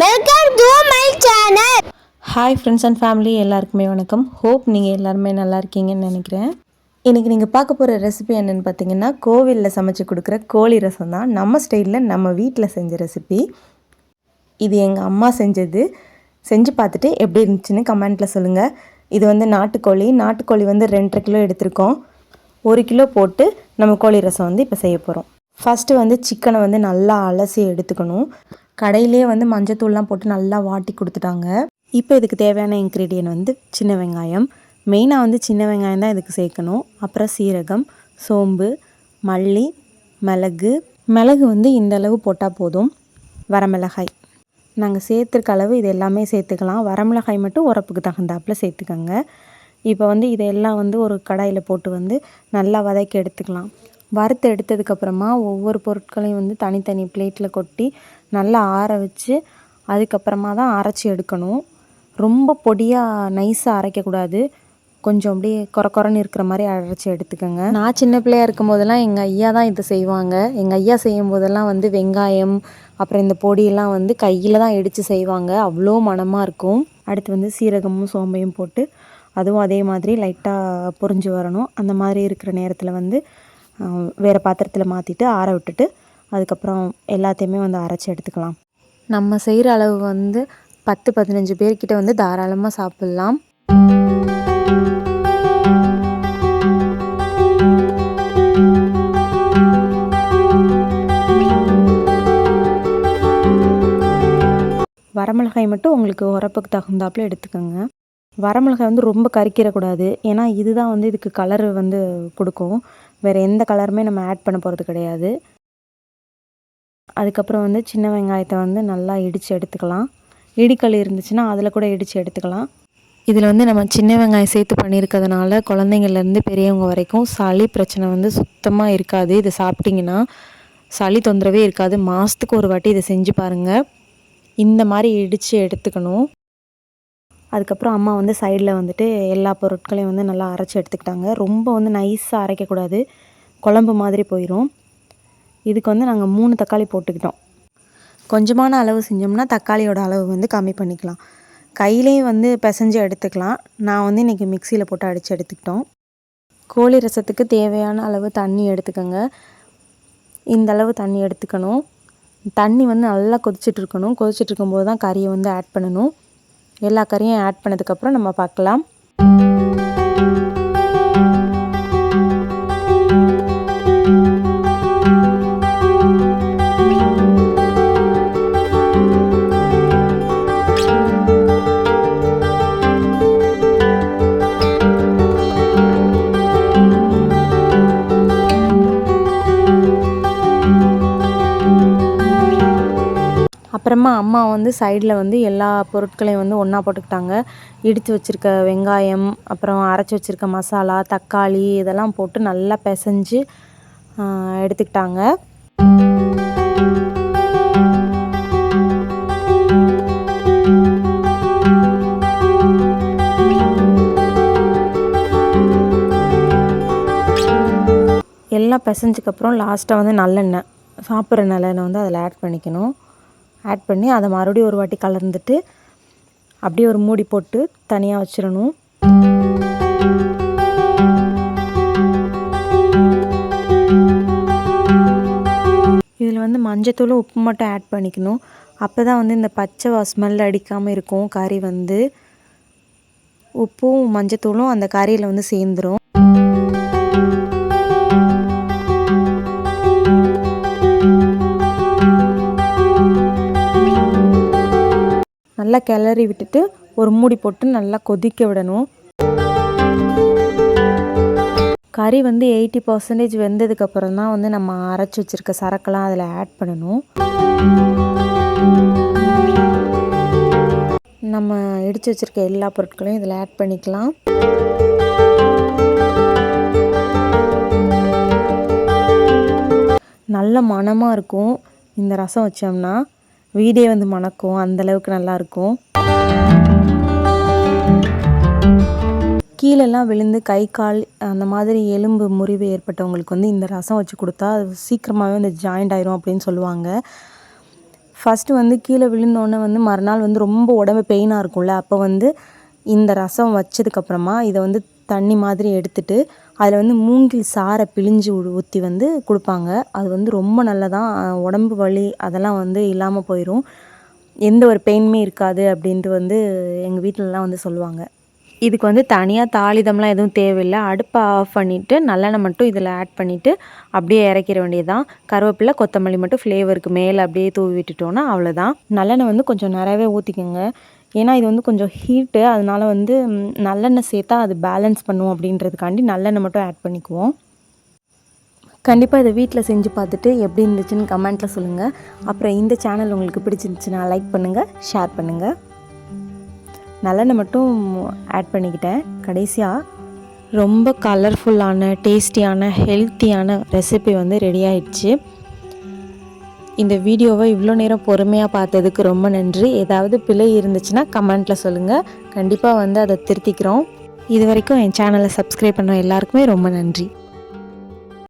Welcome to my channel hi friends and family எல்லாருக்குமே வணக்கம். Hope நீங்கள் எல்லாருமே நல்லா இருக்கீங்கன்னு நினைக்கிறேன். இன்றைக்கி நீங்கள் பார்க்க போகிற ரெசிபி என்னென்னு பார்த்தீங்கன்னா கோவிலில் சமைச்சு கொடுக்குற கோழி ரசம் தான் நம்ம ஸ்டைலில் நம்ம வீட்டில் செஞ்ச ரெசிபி இது எங்கள் அம்மா செஞ்சது. செஞ்சு பார்த்துட்டு எப்படி இருந்துச்சுன்னு கமெண்ட்டில் சொல்லுங்கள் இது வந்து நாட்டுக்கோழி. நாட்டுக்கோழி வந்து ரெண்டரை கிலோ எடுத்திருக்கோம். ஒரு கிலோ போட்டு நம்ம கோழி ரசம் வந்து இப்போ செய்ய போகிறோம் ஃபஸ்ட்டு வந்து சிக்கனை வந்து நல்லா அலசி எடுத்துக்கணும். கடையிலே வந்து மஞ்சத்தூள்லாம் போட்டு நல்லா வாட்டி கொடுத்துட்டாங்க. இப்போ இதுக்கு தேவையான இன்க்ரீடியன்ட் வந்து சின்ன வெங்காயம். மெயினாக வந்து சின்ன வெங்காயம் தான் இதுக்கு சேர்க்கணும். அப்புறம் சீரகம் சோம்பு மல்லி மிளகு. மிளகு வந்து இந்த அளவு போட்டால் போதும். வரமிளகாய். நாங்கள் சேர்த்துருக்க அளவு இது எல்லாமே சேர்த்துக்கலாம். வரமிளகாய் மட்டும் உரப்புக்கு தகுந்தாப்பில் சேர்த்துக்கோங்க. இப்போ வந்து இதெல்லாம் வந்து ஒரு கடாயில் போட்டு வந்து நல்லா வதக்கி எடுத்துக்கலாம். வறுத்து எடுத்ததுக்கப்புறமா ஒவ்வொரு பொருட்களையும் வந்து தனித்தனி பிளேட்டில் கொட்டி நல்லா ஆற வச்சு அதுக்கப்புறமா தான் அரைச்சி எடுக்கணும். ரொம்ப பொடியாக நைஸாக அரைக்கக்கூடாது கொஞ்சம் அப்படியே குறை குறைன்னு இருக்கிற மாதிரி அரைச்சி எடுத்துக்கோங்க. நான் சின்ன பிள்ளையா இருக்கும் போதெல்லாம் எங்கள் ஐயா தான் இது செய்வாங்க. எங்கள் ஐயா செய்யும் போதெல்லாம் வந்து வெங்காயம் அப்புறம் இந்த பொடியெல்லாம் வந்து கையில் தான் இடித்து செய்வாங்க. அவ்வளோ மணமாக இருக்கும். அடுத்து வந்து சீரகமும் சோம்பையும் போட்டு அதுவும் அதே மாதிரி லைட்டாக பொரிஞ்சு வரணும். அந்த மாதிரி இருக்கிற நேரத்தில் வந்து வேறு பாத்திரத்தில் மாற்றிட்டு ஆற விட்டுட்டு அதுக்கப்புறம் எல்லாத்தையுமே வந்து அரைச்சி எடுத்துக்கலாம். நம்ம செய்கிற அளவு வந்து பத்து பதினஞ்சு பேர்கிட்ட வந்து தாராளமாக சாப்பிட்லாம். வரமிளகாய் மட்டும் உங்களுக்கு உரப்புக்கு தகுந்தாப்புல எடுத்துக்கோங்க. வரமிளகாய் வந்து ரொம்ப கறிக்கிறக்கூடாது ஏன்னா இதுதான் வந்து இதுக்கு கலர் வந்து கொடுக்கும். வேறு எந்த கலருமே நம்ம ஆட் பண்ண போகிறது கிடையாது. அதுக்கப்புறம் வந்து சின்ன வெங்காயத்தை வந்து நல்லா இடித்து எடுத்துக்கலாம். இடிக்கல் இருந்துச்சுன்னா அதில் கூட இடித்து எடுத்துக்கலாம். இதில் வந்து நம்ம சின்ன வெங்காயம் சேர்த்து பண்ணியிருக்கிறதுனால குழந்தைங்கள்லேருந்து பெரியவங்க வரைக்கும் சளி பிரச்சனை வந்து சுத்தமாக இருக்காது. இதை சாப்பிட்டிங்கன்னா சளி தொந்தரவே இருக்காது. மாதத்துக்கு ஒரு வாட்டி இதை செஞ்சு பாருங்கள் இந்த மாதிரி இடித்து எடுத்துக்கணும். அதுக்கப்புறம் அம்மா வந்து சைடில் வந்துட்டு எல்லா பொருட்களையும் வந்து நல்லா அரைச்சி எடுத்துக்கிட்டாங்க. ரொம்ப வந்து நைஸாக அரைக்கக்கூடாது. குழம்பு மாதிரி போயிடும் இதுக்கு வந்து நாங்கள் மூணு தக்காளி போட்டுக்கிட்டோம். கொஞ்சமான அளவு செஞ்சோம்னா தக்காளியோட அளவு வந்து கம்மி பண்ணிக்கலாம். கையிலையும் வந்து பிசைஞ்சு எடுத்துக்கலாம். நான் வந்து இன்றைக்கி மிக்சியில் போட்டு அடித்து எடுத்துக்கிட்டோம். கோழி ரசத்துக்கு தேவையான அளவு தண்ணி எடுத்துக்கோங்க. இந்த அளவு தண்ணி எடுத்துக்கணும். தண்ணி வந்து நல்லா கொதிச்சிட்டு இருக்கணும். கொதிச்சிட்டு இருக்கும்போது தான் கறியை வந்து ஆட் பண்ணணும். எல்லா கறியும் ஆட் பண்ணதுக்கப்புறம் நம்ம பார்க்கலாம். அப்புறமா அம்மா வந்து சைடில் வந்து எல்லா பொருட்களையும் வந்து ஒன்றா போட்டுக்கிட்டாங்க. இடித்து வச்சுருக்க வெங்காயம் அப்புறம் அரைச்சி வச்சுருக்க மசாலா தக்காளி இதெல்லாம் போட்டு நல்லா பிசைஞ்சு எடுத்துக்கிட்டாங்க. எல்லாம் பிசைஞ்சதுக்கப்புறம் லாஸ்ட்டாக வந்து நல்லெண்ணெய் சாப்பிட்ற நல்லெண்ணெய் வந்து அதில் ஆட் பண்ணிக்கணும். ஆட் பண்ணி அதை மறுபடியும் ஒரு வாட்டி கலந்துட்டு அப்படியே ஒரு மூடி போட்டு தனியாக வச்சிடணும். இதில் வந்து மஞ்சத்தூளும் உப்பு மட்டும் ஆட் பண்ணிக்கணும். அப்போ தான் வந்து இந்த பச்சை ஸ்மெல் அடிக்காமல் இருக்கும். கறி வந்து உப்பும் மஞ்சத்தூளும் அந்த கறியில் வந்து சேர்ந்துரும். நல்லா கிளறி விட்டுட்டு ஒரு மூடி போட்டு நல்லா கொதிக்க விடணும். கறி வந்து எயிட்டி பர்சன்டேஜ் வெந்ததுக்கப்புறம் தான் வந்து நம்ம அரைச்சி வச்சுருக்க சரக்கெல்லாம் அதில் ஆட் பண்ணணும். நம்ம இடித்து வச்சுருக்க எல்லா பொருட்களையும் இதில் ஆட் பண்ணிக்கலாம். நல்ல மணமாக இருக்கும். இந்த ரசம் வச்சோம்னா வீடே வந்து மணக்கும் அந்தளவுக்கு நல்லாயிருக்கும் கீழெல்லாம் விழுந்து கை கால் அந்த மாதிரி எலும்பு முறிவு ஏற்பட்டவங்களுக்கு வந்து இந்த ரசம் வச்சு கொடுத்தா அது சீக்கிரமாகவே வந்து ஜாயிண்ட் ஆயிரும் அப்படின்னு சொல்லுவாங்க. ஃபஸ்ட்டு வந்து கீழே விழுந்தோடனே வந்து மறுநாள் வந்து ரொம்ப உடம்பு பெயினாக இருக்கும்ல அப்போ வந்து இந்த ரசம் வச்சதுக்கப்புறமா இதை வந்து தண்ணி மாதிரி எடுத்துட்டு அதில் வந்து மூங்கில் சாறை பிழிஞ்சு ஊற்றி வந்து கொடுப்பாங்க. அது வந்து ரொம்ப நல்லதான் உடம்பு வலி அதெல்லாம் வந்து இல்லாமல் போயிடும் எந்த ஒரு பெயினுமே இருக்காது அப்படின்ட்டு வந்து எங்கள் வீட்டிலலாம் வந்து சொல்லுவாங்க. இதுக்கு வந்து தனியாக தாளிதம்லாம் எதுவும் தேவையில்லை. அடுப்பை ஆஃப் பண்ணிவிட்டு நல்லெண்ணெய் மட்டும் இதில் ஆட் பண்ணிவிட்டு அப்படியே இறக்கிற வேண்டியதுதான். கருவேப்பிலை கொத்தமல்லி மட்டும் ஃப்ளேவருக்கு மேலே அப்படியே தூவி விட்டுட்டோன்னா அவ்வளோதான் நல்லெண்ணெய் வந்து கொஞ்சம் நிறையவே ஊற்றிக்கோங்க ஏன்னா இது வந்து கொஞ்சம் ஹீட்டு அதனால் வந்து நல்லெண்ணெய் சேர்த்தா அது பேலன்ஸ் பண்ணும் அப்படின்றதுக்காண்டி நல்லெண்ணெய் மட்டும் ஆட் பண்ணிக்குவோம். கண்டிப்பாக இதை வீட்டில் செஞ்சு பார்த்துட்டு எப்படி இருந்துச்சுன்னு கமெண்ட்டில் சொல்லுங்கள் அப்புறம் இந்த சேனல் உங்களுக்கு பிடிச்சிருந்துச்சுன்னா லைக் பண்ணுங்கள் ஷேர் பண்ணுங்கள் நல்லெண்ணெய் மட்டும் ஆட் பண்ணிக்கிட்டேன். கடைசியாக ரொம்ப கலர்ஃபுல்லான டேஸ்டியான ஹெல்த்தியான ரெசிபி வந்து ரெடி ஆயிடுச்சு. இந்த வீடியோவை இவ்வளோ நேரம் பொறுமையாக பார்த்ததுக்கு ரொம்ப நன்றி. ஏதாவது பிழை இருந்துச்சுன்னா கமெண்ட்டில் சொல்லுங்கள் கண்டிப்பாக வந்து அதை திருத்திக்கிறோம். இது வரைக்கும் என் சேனலை சப்ஸ்கிரைப் பண்ண எல்லாருக்குமே ரொம்ப நன்றி.